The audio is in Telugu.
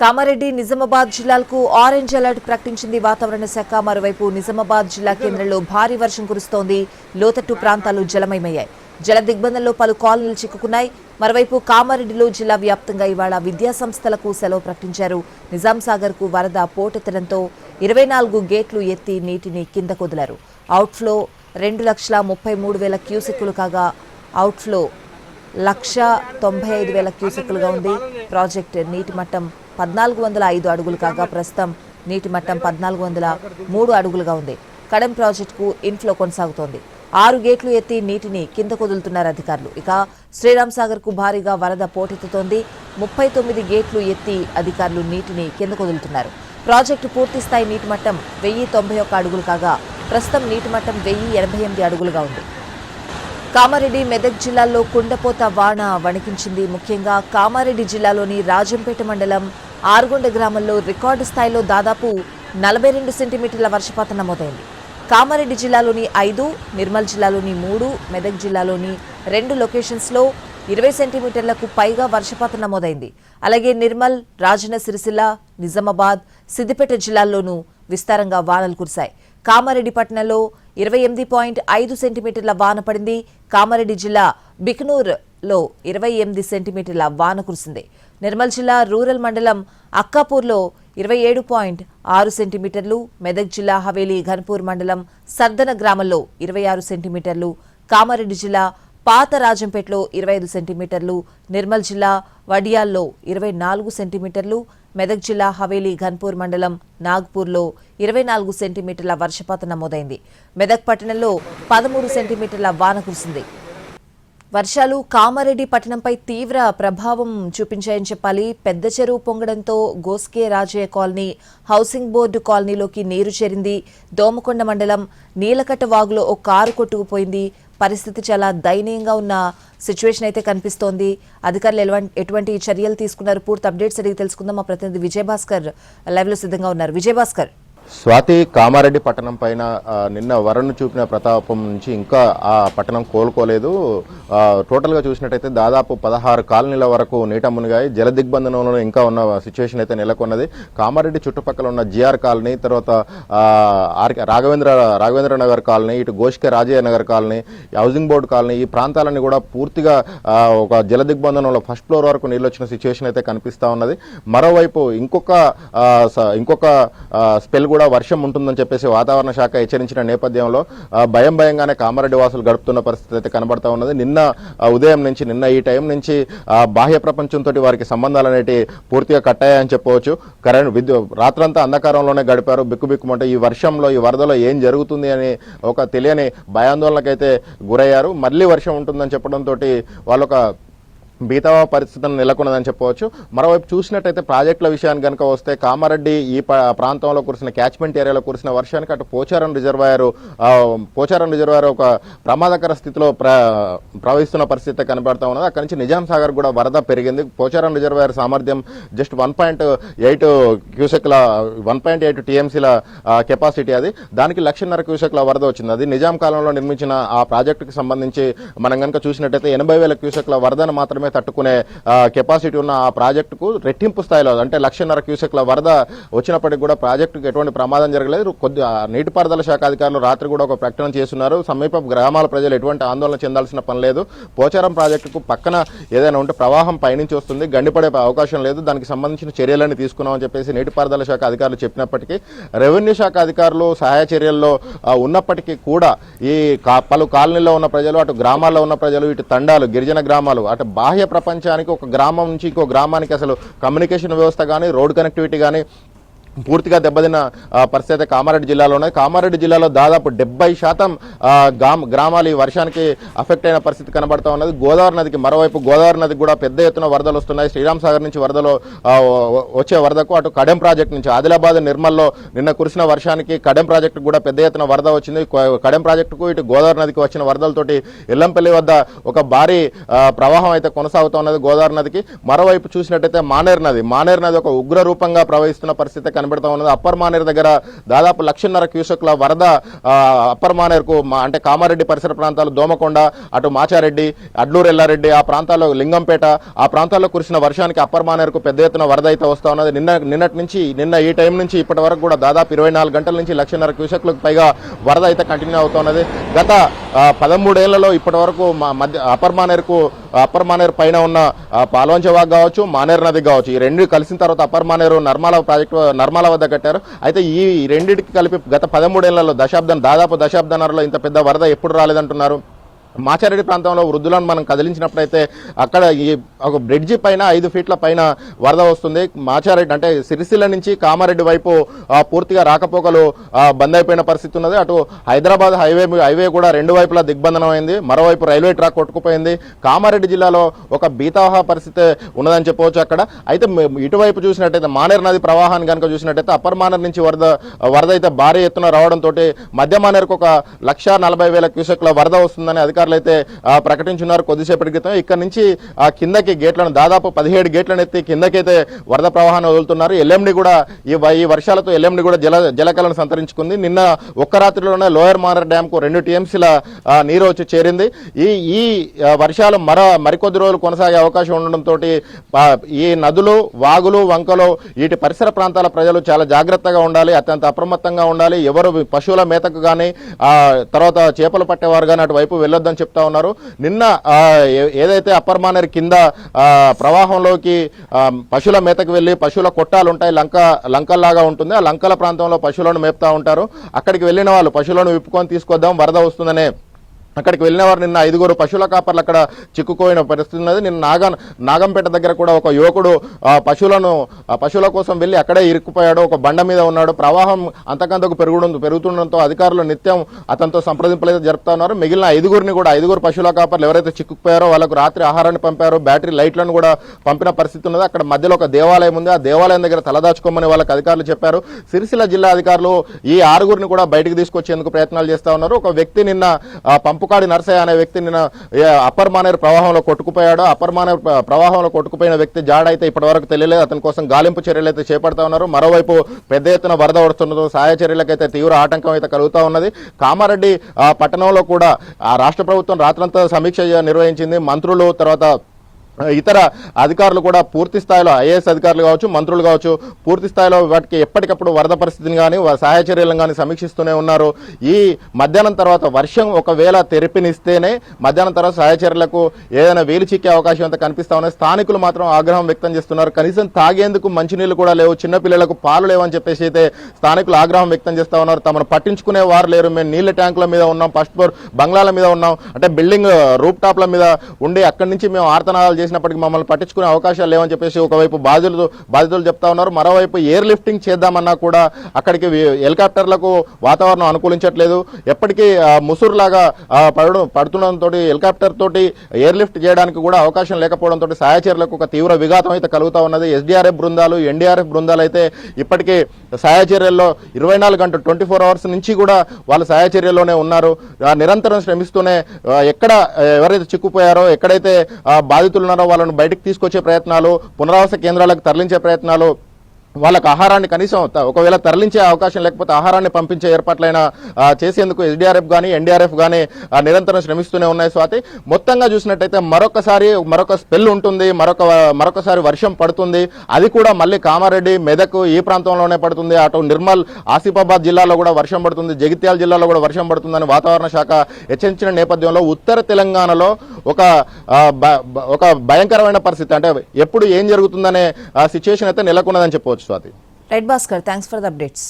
కామారెడ్డి నిజామాబాద్ జిల్లాలకు ఆరెంజ్ అలర్ట్ ప్రకటించింది వాతావరణ శాఖ. మరోవైపు నిజామాబాద్ జిల్లా కేంద్రంలో భారీ వర్షం కురుస్తోంది. లోతట్టు ప్రాంతాలు జలమయమయ్యాయి. జల దిగ్బంధంలో పలు కాలనీలు చిక్కుకున్నాయి. మరోవైపు కామారెడ్డిలో జిల్లా వ్యాప్తంగా ఇవాళ విద్యా సంస్థలకు సెలవు ప్రకటించారు. నిజాం సాగర్కు వరద పోటెత్తడంతో ఇరవై నాలుగు గేట్లు ఎత్తి నీటిని కిందకు వదిలారు అవుట్ఫ్లో రెండు లక్షల ముప్పై మూడు వేల క్యూసెక్కులు కాగా అవుట్ఫ్లో లక్ష తొంభై ఐదు వేల క్యూసెక్కులుగా ఉంది. ప్రాజెక్ట్ నీటి మట్టం పద్నాలుగు వందల ఐదు అడుగులు కాగా ప్రస్తుతం నీటి మట్టం పద్నాలుగు వందల మూడు అడుగులుగా ఉంది. కడెం ప్రాజెక్టుకు ఇన్ఫ్లో కొనసాగుతోంది. ఆరు గేట్లు ఎత్తి నీటిని కిందకు వదులుతున్నారు అధికారులు. ఇక శ్రీరామ్కు భారీగా వరద పోటెత్తుతోంది. ముప్పై తొమ్మిది గేట్లు ఎత్తి అధికారులు నీటిని కిందకు వదులుతున్నారు ప్రాజెక్టు పూర్తి స్థాయి నీటి మట్టం వెయ్యి తొంభై ఒక్క అడుగులు కాగా ప్రస్తుతం నీటి మట్టం వెయ్యి ఎనభై ఎనిమిది అడుగులుగా ఉంది. కామారెడ్డి మెదక్ జిల్లాల్లో కుండపోత వాన వణికించింది. ముఖ్యంగా కామారెడ్డి జిల్లాలోని రాజంపేట మండలం ఆరుగొండ గ్రామంలో రికార్డు స్థాయిలో దాదాపు నలభై రెండు సెంటీమీటర్ల వర్షపాతం నమోదైంది. కామారెడ్డి జిల్లాలోని ఐదు నిర్మల్ జిల్లాలోని మూడు మెదక్ జిల్లాలోని రెండు లొకేషన్స్లో ఇరవై సెంటీమీటర్లకు పైగా వర్షపాతం నమోదైంది. అలాగే నిర్మల్ రాజన్న సిరిసిల్ల నిజామాబాద్ సిద్దిపేట జిల్లాల్లోనూ విస్తారంగా వానలు కురిశాయి. కామారెడ్డి పట్టణంలో ఇరవై ఎనిమిది పాయింట్ ఐదు సెంటీమీటర్ల వాన పడింది. కామారెడ్డి జిల్లా బిక్నూర్లో ఇరవై ఎనిమిది సెంటీమీటర్ల వాన కురిసింది. నిర్మల్ జిల్లా రూరల్ మండలం అక్కాపూర్లో ఇరవై ఏడు పాయింట్ ఆరు సెంటీమీటర్లు మెదక్ జిల్లా హవేలీ ఘన్పూర్ మండలం సర్దన గ్రామంలో ఇరవై ఆరు సెంటీమీటర్లు కామారెడ్డి జిల్లా పాత రాజంపేటలో ఇరవై ఐదు సెంటీమీటర్లు నిర్మల్ జిల్లా వడియాల్లో ఇరవై నాలుగు సెంటీమీటర్లు మెదక్ జిల్లా హవేలీ ఘన్పూర్ మండలం నాగ్పూర్లో ఇరవై నాలుగు సెంటీమీటర్ల వర్షపాతం నమోదైంది. మెదక్ పట్టణంలో పదమూడు సెంటీమీటర్ల వాన కురిసింది. వర్షాలు కామారెడ్డి పట్టణంపై తీవ్ర ప్రభావం చూపించాయని చెప్పాలి. పెద్ద చెరువు పొంగడంతో Goske Rajaiah colony housing board కాలనీలోకి నీరు చేరింది. దోమకొండ మండలం నీలకట్ట వాగులో ఓ కారు కొట్టుకుపోయింది. పరిస్థితి చాలా దయనీయంగా ఉన్న సిచ్యువేషన్ అయితే కనిపిస్తోంది. అధికారులు ఎటువంటి చర్యలు తీసుకున్నారు? పూర్తి అప్డేట్స్ అడిగి తెలుసుకుందాం. మా ప్రతినిధి విజయభాస్కర్ లైవ్లో సిద్ధంగా ఉన్నారు. విజయభాస్కర్. స్వాతి కామారెడ్డి పట్టణం పైన నిన్న వరను చూపిన ప్రతాపం నుంచి ఇంకా ఆ పట్టణం కోలుకోలేదు. టోటల్గా చూసినట్టయితే దాదాపు పదహారు కాలనీల వరకు నీట మునిగాయి. జల దిగ్బంధనంలో ఇంకా ఉన్న సిచ్యువేషన్ అయితే నెలకొన్నది. కామారెడ్డి చుట్టుపక్కల ఉన్న జిఆర్ కాలనీ తర్వాత రాఘవేంద్ర రాఘవేంద్ర నగర్ కాలనీ ఇటు Goshke Rajaiah Nagar colony housing board colony ఈ ప్రాంతాలన్నీ కూడా పూర్తిగా ఒక జల దిగ్బంధనంలో ఫస్ట్ ఫ్లోర్ వరకు నీళ్ళు వచ్చిన సిచ్యువేషన్ అయితే కనిపిస్తా ఉన్నది. మరోవైపు ఇంకొక ఇంకొక స్పెల్ కూడా వర్షం ఉంటుందని చెప్పేసి వాతావరణ శాఖ హెచ్చరించిన నేపథ్యంలో భయం భయంగానే కామారెడ్డి వాసులు గడుపుతున్న పరిస్థితి అయితే కనబడతా ఉన్నది. నిన్న ఉదయం నుంచి నిన్న ఈ టైం నుంచి బాహ్య ప్రపంచంతో వారికి సంబంధాలు అనేటి పూర్తిగా కట్టాయని చెప్పవచ్చు. కరెంట్ విద్యుత్ రాత్రంతా అంధకారంలోనే గడిపారు. బిక్కుబిక్కుమంటే ఈ వర్షంలో ఈ వరదలో ఏం జరుగుతుంది అని ఒక తెలియని భయాందోళనకైతే గురయ్యారు. మళ్ళీ వర్షం ఉంటుందని చెప్పడంతో వాళ్ళొక బీతవ పరిస్థితులను నెలకొన్నదని చెప్పవచ్చు. మరోవైపు చూసినట్టయితే ప్రాజెక్టుల విషయాన్ని కనుక వస్తే కామారెడ్డి ఈ ప్రాంతంలో కురిసిన క్యాచ్మెంట్ ఏరియాలో కురిసిన వర్షానికి అటు పోచారం రిజర్వాయర్ పోచారం రిజర్వాయర్ ఒక ప్రమాదకర స్థితిలో ప్ర ప్రవహిస్తున్న పరిస్థితి కనబడతా ఉన్నది. అక్కడి నుంచి నిజాం సాగర్ కూడా వరద పెరిగింది. పోచారం రిజర్వాయర్ సామర్థ్యం జస్ట్ వన్ పాయింట్ ఎయిట్ క్యూసెక్ల వన్ పాయింట్ ఎయిట్ టీఎంసీల కెపాసిటీ అది. దానికి లక్షన్నర క్యూసెక్ల వరద వచ్చింది. అది నిజాం కాలంలో నిర్మించిన ఆ ప్రాజెక్టుకి సంబంధించి మనం కనుక చూసినట్టయితే ఎనభై వేల క్యూసెక్ల వరదను మాత్రమే తట్టుకునే కెపాసిటీ ఉన్న ఆ ప్రాజెక్టుకు రెట్టింపు స్థాయిలో అంటే లక్షన్నర క్యూసెక్ల వరద వచ్చినప్పటికీ కూడా ప్రాజెక్టుకు ఎటువంటి ప్రమాదం జరగలేదు. కొద్ది నీటిపారుదల శాఖ అధికారులు రాత్రి కూడా ఒక ప్రకటన చేస్తున్నారు. సమీప గ్రామాల ప్రజలు ఎటువంటి ఆందోళన చెందాల్సిన పని లేదు. పోచారం ప్రాజెక్టుకు పక్కన ఏదైనా ఉంటే ప్రవాహం పైనుంచి వస్తుంది. గండిపడే అవకాశం లేదు. దానికి సంబంధించిన చర్యలన్నీ తీసుకున్నామని చెప్పేసి నీటిపారుదల శాఖ అధికారులు చెప్పినప్పటికీ రెవెన్యూ శాఖ అధికారులు సహాయ చర్యల్లో ఉన్నప్పటికీ కూడా ఈ కా- పలు కాలనీలో ఉన్న ప్రజలు అటు గ్రామాల్లో ఉన్న ప్రజలు ఇటు తండాలు గిరిజన గ్రామాలు అటు బాహ్య ప్రపంచానికి ఒక గ్రామం నుంచి ఇంకో గ్రామానికి అసలు కమ్యూనికేషన్ వ్యవస్థ కానీ రోడ్ కనెక్టివిటీ కానీ పూర్తిగా దెబ్బతిన్న పరిస్థితి అయితే కామారెడ్డి జిల్లాలో ఉన్నాయి కామారెడ్డి జిల్లాలో దాదాపు డెబ్బై శాతం గ్రామాలు ఈ వర్షానికి అఫెక్ట్ అయిన పరిస్థితి కనబడతా ఉన్నది. గోదావరి నదికి మరోవైపు గోదావరి నదికి కూడా పెద్ద ఎత్తున వరదలు వస్తున్నాయి. శ్రీరామ్ సాగర్ నుంచి వరదలు వచ్చే వరదకు అటు కడెం ప్రాజెక్ట్ నుంచి ఆదిలాబాద్ నిర్మల్లో నిన్న కురిసిన వర్షానికి కడెం ప్రాజెక్టు కూడా పెద్ద ఎత్తున వరద వచ్చింది. కడెం ప్రాజెక్టుకు ఇటు గోదావరి నదికి వచ్చిన వరదలతోటి ఎల్లంపల్లి వద్ద ఒక భారీ ప్రవాహం అయితే కొనసాగుతూ ఉన్నది గోదావరి నదికి. మరోవైపు చూసినట్టయితే మానేరు నది మానేరు నది ఒక ఉగ్ర రూపంగా ప్రవహిస్తున్న పరిస్థితి కనబడతా ఉన్నది. అప్పర్ మానేరు దగ్గర దాదాపు లక్షన్నర క్యూసెక్ల వరద అప్పర్ మానేరుకు అంటే కామారెడ్డి పరిసర ప్రాంతాలు దోమకొండ అటు మాచారెడ్డి అడ్లూరు ఎల్లారెడ్డి ఆ ప్రాంతాల్లో లింగంపేట ఆ ప్రాంతాల్లో కురిసిన వర్షానికి అప్పర్ మానేరుకు పెద్ద ఎత్తున వరద అయితే వస్తూ ఉన్నది. నిన్న నిన్నటి నుంచి నిన్న ఈ టైం నుంచి ఇప్పటి వరకు కూడా దాదాపు ఇరవై నాలుగు గంటల నుంచి లక్షన్నర క్యూసెక్లకు పైగా వరద అయితే కంటిన్యూ అవుతున్నది గత పదమూడేళ్ళలో ఇప్పటి వరకు మా మధ్య అప్పర్ మానేరుకు అప్పర్ మానేరు పైన ఉన్న పాల్వంచవాగ్ కావచ్చు మానేరు నది కావచ్చు ఈ రెండు కలిసిన తర్వాత అప్పర్ మానేరు నర్మాల ప్రాజెక్టు నర్మాల వద్ద కట్టారు. అయితే ఈ రెండింటికి కలిపి గత పదమూడేళ్ళలో దశాబ్దం దాదాపు దశాబ్దన్నరలో ఇంత పెద్ద వరద ఎప్పుడు రాలేదంటున్నారు? మాచారెడ్డి ప్రాంతంలో వృద్ధులను మనం కదిలించినప్పుడైతే అక్కడ ఈ ఒక బ్రిడ్జి పైన ఐదు ఫీట్ల పైన వరద వస్తుంది. మాచారెడ్డి అంటే సిరిసిల్ల నుంచి కామారెడ్డి వైపు పూర్తిగా రాకపోకలు బంద్ అయిపోయిన పరిస్థితి ఉన్నది. అటు హైదరాబాద్ హైవే హైవే కూడా రెండు వైపులా దిగ్బంధనం అయింది మరోవైపు రైల్వే ట్రాక్ కొట్టుకుపోయింది. కామారెడ్డి జిల్లాలో ఒక బీతావహ పరిస్థితి ఉన్నదని చెప్పవచ్చు అక్కడ. అయితే ఇటువైపు చూసినట్టయితే మానేరు నది ప్రవాహాన్ని కనుక చూసినట్టయితే అప్పర్ మానేరు నుంచి వరద వరద అయితే భారీ ఎత్తున రావడంతో మధ్య మానేరుకు ఒక లక్ష నలభై వేల క్యూసెక్ల వరద వస్తుందని అధికారులు అయితే ప్రకటించున్నారు కొద్దిసేపటి క్రితం. ఇక్కడ నుంచి ఆ కిందకి గేట్లను దాదాపు పదిహేడు గేట్లను ఎత్తి కిందకైతే వరద ప్రవాహాన్ని వదులుతున్నారు. ఎల్ఎండి కూడా ఈ వర్షాలతో ఎల్ఎండి కూడా జల జలకలను సంతరించుకుంది. నిన్న ఒక్క రాత్రిలోనే లోయర్ మానర్ డ్యామ్కు రెండు టీఎంసీల నీరు వచ్చి చేరింది. ఈ ఈ వర్షాలు మర మరికొద్ది రోజులు కొనసాగే అవకాశం ఉండడంతో ఈ నదులు వాగులు వంకలు వీటి పరిసర ప్రాంతాల ప్రజలు చాలా జాగ్రత్తగా ఉండాలి అత్యంత అప్రమత్తంగా ఉండాలి. ఎవరు పశువుల మేతకు కానీ తర్వాత చేపలు పట్టేవారు కానీ అటువైపు వెళ్ళొద్దని చెప్తా ఉన్నారు. నిన్న ఏ- ఏదైతే అప్పర్ మానేరు కింద ప్రవాహంలోకి పశువుల మేతకు వెళ్ళి పశువుల కొట్టాలు ఉంటాయి లంక లంకల్లాగా ఉంటుంది. ఆ లంకల ప్రాంతంలో పశువులను మేపుతా ఉంటారు. అక్కడికి వెళ్ళిన వాళ్ళు పశువులను విప్పుకొని తీసుకొద్దాం వరద వస్తుందనే అక్కడికి వెళ్ళిన వారు నిన్న ఐదుగురు పశువుల కాపర్లు అక్కడ చిక్కుకోయిన పరిస్థితి ఉన్నది. నిన్న నాగా నాగంపేట దగ్గర కూడా ఒక యువకుడు పశువులను పశువుల కోసం వెళ్ళి అక్కడే ఇరుక్కుపోయాడు. ఒక బండ మీద ఉన్నాడు. ప్రవాహం అంతకంతకు పెరుగుడు పెరుగుతుండడంతో అధికారులు నిత్యం అతనితో సంప్రదింపులు అయితే జరుపుతున్నారు మిగిలిన ఐదుగురిని కూడా ఐదుగురు పశువుల కాపర్లు ఎవరైతే చిక్కుపోయారో వాళ్ళకు రాత్రి ఆహారాన్ని పంపారు. బ్యాటరీ లైట్లను కూడా పంపిన పరిస్థితి ఉన్నది. అక్కడ మధ్యలో ఒక దేవాలయం ఉంది. ఆ దేవాలయం దగ్గర తలదాచుకోమని వాళ్ళకి అధికారులు చెప్పారు. సిరిసిల్ల జిల్లా అధికారులు ఈ ఆరుగురిని కూడా బయటకు తీసుకొచ్చేందుకు ప్రయత్నాలు చేస్తూ ఉన్నారు. ఒక వ్యక్తి నిన్న పంపు పంపుకాడి నర్సయ్య అనే వ్యక్తి నిన్న అప్పర్ మానేరు ప్రవాహంలో కొట్టుకుపోయాడు. అప్పర్ మానేరు ప్రవాహంలో కొట్టుకుపోయిన వ్యక్తి జాడ అయితే తెలియలేదు. అతని కోసం గాలింపు చర్యలు అయితే చేపడతా ఉన్నారు. మరోవైపు పెద్ద ఎత్తున వరద వస్తుండటంతో సహాయ చర్యలకైతే తీవ్ర ఆటంకం అయితే కలుగుతూ ఉన్నది. కామారెడ్డి పట్టణంలో కూడా రాష్ట్ర ప్రభుత్వం రాత్రంతా సమీక్ష నిర్వహించింది. మంత్రులు తర్వాత ఇతర అధికారులు కూడా పూర్తి స్థాయిలో ఐఏఎస్ అధికారులు కావచ్చు మంత్రులు కావచ్చు పూర్తి స్థాయిలో వాటికి ఎప్పటికప్పుడు వరద పరిస్థితిని కానీ సహాయ చర్యలను కానీ సమీక్షిస్తూనే ఉన్నారు. ఈ మధ్యాహ్నం తర్వాత వర్షం ఒకవేళ తెరిపినిస్తేనే మధ్యాహ్నం తర్వాత సహాయ చర్యలకు ఏదైనా వేలు చిక్కే అవకాశం అంతా కనిపిస్తా ఉన్నాయి స్థానికులు మాత్రం ఆగ్రహం వ్యక్తం చేస్తున్నారు. కనీసం తాగేందుకు మంచినీళ్ళు కూడా లేవు చిన్నపిల్లలకు పాలు లేవని చెప్పేసి అయితే స్థానికులు ఆగ్రహం వ్యక్తం చేస్తా ఉన్నారు. తమను పట్టించుకునే వారు లేరు. మేము నీళ్ళ ట్యాంకుల మీద ఉన్నాం ఫస్ట్ ఫ్లోర్ బంగ్లాల మీద ఉన్నాం. అంటే బిల్డింగ్ రూప్ టాప్ల మీద ఉండి అక్కడి నుంచి మేము ఆర్తనాదాలు చేసినప్పటికీ మమ్మల్ని పట్టించుకునే అవకాశాలు లేవని చెప్పేసి ఒకవైపు బాధితులు బాధితులు చెప్తా ఉన్నారు. మరోవైపు ఎయిర్ లిఫ్టింగ్ చేద్దామన్నా కూడా అక్కడికి హెలికాప్టర్లకు వాతావరణం అనుకూలించట్లేదు. ఎప్పటికీ ముసురులాగా పడడం పడుతుండడంతో హెలికాప్టర్ తోటి ఎయిర్ లిఫ్ట్ చేయడానికి కూడా అవకాశం లేకపోవడంతో సహాయచర్యలకు ఒక తీవ్ర విఘాతం అయితే కలుగుతూ ఉన్నది. ఎస్డీఆర్ఎఫ్ బృందాలు ఎన్డీఆర్ఎఫ్ బృందాలు అయితే ఇప్పటికీ సాయచర్యల్లో ఇరవై నాలుగు గంటలు ట్వంటీ ఫోర్ అవర్స్ నుంచి కూడా వాళ్ళు సాయచర్యలోనే ఉన్నారు. నిరంతరం శ్రమిస్తూనే ఎక్కడ ఎవరైతే చిక్కుపోయారో ఎక్కడైతే బాధితులు వాళ్ళను బయటకు తీసుకొచ్చే ప్రయత్నాలు పునరావాస కేంద్రాలకు తరలించే ప్రయత్నాలు వాళ్ళకు ఆహారాన్ని కనీసం ఒకవేళ తరలించే అవకాశం లేకపోతే ఆహారాన్ని పంపించే ఏర్పాట్లైన చేసేందుకు ఎస్డీఆర్ఎఫ్ కానీ ఎన్డీఆర్ఎఫ్ కానీ నిరంతరం శ్రమిస్తూనే ఉన్నాయి. స్వాతి మొత్తంగా చూసినట్టయితే మరొకసారి మరొక స్పెల్ ఉంటుంది మరొక మరొకసారి వర్షం పడుతుంది. అది కూడా మళ్ళీ కామారెడ్డి మెదక్ ఈ ప్రాంతంలోనే పడుతుంది. అటు నిర్మల్ ఆసిఫాబాద్ జిల్లాలో కూడా వర్షం పడుతుంది. జగిత్యాల జిల్లాలో కూడా వర్షం పడుతుందని వాతావరణ శాఖ హెచ్చరించిన నేపథ్యంలో ఉత్తర తెలంగాణలో ఒక ఒక భయంకరమైన పరిస్థితి. అంటే ఎప్పుడు ఏం జరుగుతుందనే సిచ్యువేషన్ అయితే నెలకొన్నదని చెప్పవచ్చు. Swathi. Right Bhaskar thanks for the updates